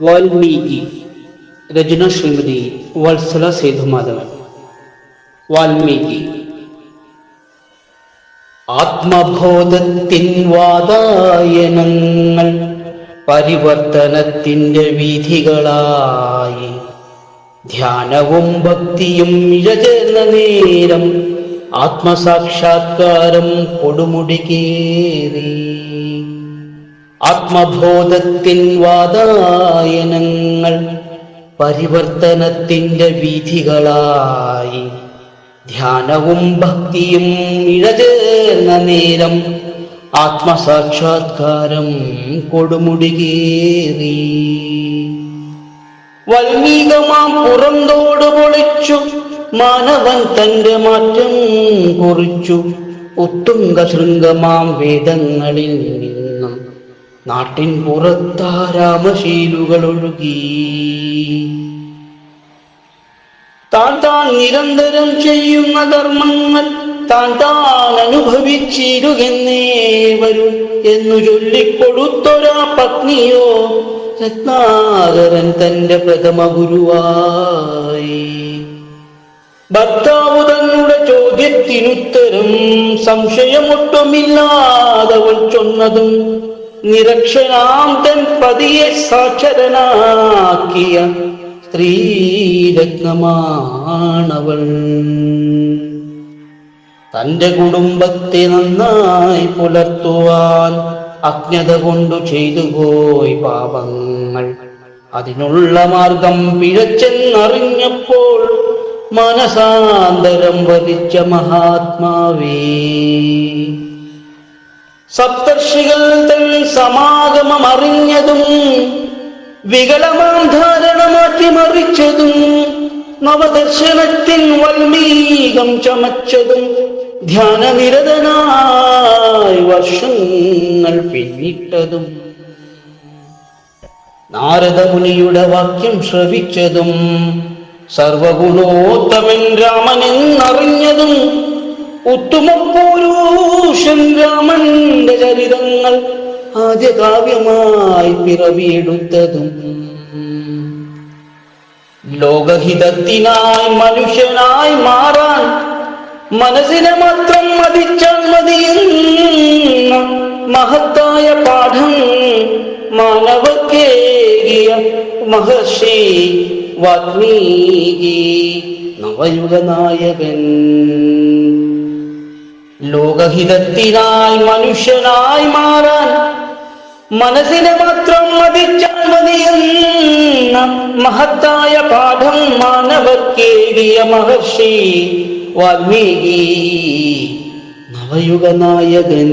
വാൽമീകി രചന ശ്രീമതി വത്സല സേതുമാധവൻ വാൽമീകി ആത്മബോധത്തിൻ വാതായനങ്ങൾ പരിവർത്തനത്തിന്റെ വിധികളായി. ധ്യാനവും ഭക്തിയും ഇഴചേർന്ന നേരം ആത്മസാക്ഷാത്കാരം കൊടുമുടി കേറി. ആത്മബോധത്തിൻ വാതായനങ്ങൾ പരിവർത്തനത്തിന്റെ വിധികളായി. ധ്യാനവും ഭക്തിയും ഇഴചേർന്ന നേരം ആത്മസാക്ഷാത്കാരം കൊടുമുടികേറി. വൽമീകമാം പുറന്തോട് പൊളിച്ചു മാനവൻ തന്റെ മാറ്റം കുറിച്ചു ഉത്തുംഗ ശൃംഗമാം വേദങ്ങളിൽ നാട്ടിൻ പുറത്താരാമശീലുകൾ ഒഴുകി. താൻ താൻ നിരന്തരം ചെയ്യുന്ന കർമ്മങ്ങൾ താൻ താൻ അനുഭവിച്ചിരുകെന്നേ വരൂ എന്നു ചൊല്ലിക്കൊടുത്തൊരാ പത്നിയോ രത്നാകരൻ തന്റെ പ്രഥമ ഗുരുവായി. ഭർത്താവ് തങ്ങളുടെ ചോദ്യത്തിനുത്തരം സംശയമൊട്ടുമില്ലാതവൾ ചൊന്നതും നിരക്ഷനാം തൻ പതിയെ സാക്ഷരനാക്കിയ സ്ത്രീരത്നമാണവൾ. തന്റെ കുടുംബത്തെ നന്നായി പുലർത്തുവാൻ അജ്ഞത കൊണ്ടു ചെയ്തു പോയി പാപങ്ങൾ. അതിനുള്ള മാർഗം പിഴച്ചെന്നറിഞ്ഞപ്പോൾ മനസാന്തരം വധിച്ച മഹാത്മാവേ. സപ്തർഷികൾ തൻ സമാഗമം അറിഞ്ഞതും വികലമാം ധാരണ മാറ്റിമറിച്ചതും നവദർശനത്തിൻ വൽമീകം ചമച്ചതും ധ്യാനനിരതനായി വർഷങ്ങൾ പിന്നിട്ടതും നാരദമുനിയുടെ വാക്യം ശ്രവിച്ചതും സർവഗുണോത്തമൻ രാമനെന്നറിഞ്ഞതും എന്നറിഞ്ഞതും രാമന്റെ ചരിതങ്ങൾ ആദ്യ കാവ്യമായി പിറവിയെടുത്തതും ലോകഹിതത്തിനായി മനുഷ്യനായി മാറാൻ മനസ്സിനെ മാത്രം മതിച്ചാൽ മതിയെന്ന മഹത്തായ പാഠം മാനവക്കേകിയ മഹർഷി വാത്മീകി നവയുഗനായകൻ ലോകഹിതത്തിനായി മനുഷ്യനായി മാറാൻ മനസ്സിനെ മാത്രം മതിച്ചാൽ മതിയെന്ന മഹത്തായ പാഠം മാനവർക്കേകിയ മഹർഷി വാൽമീകി നവയുഗനായകൻ.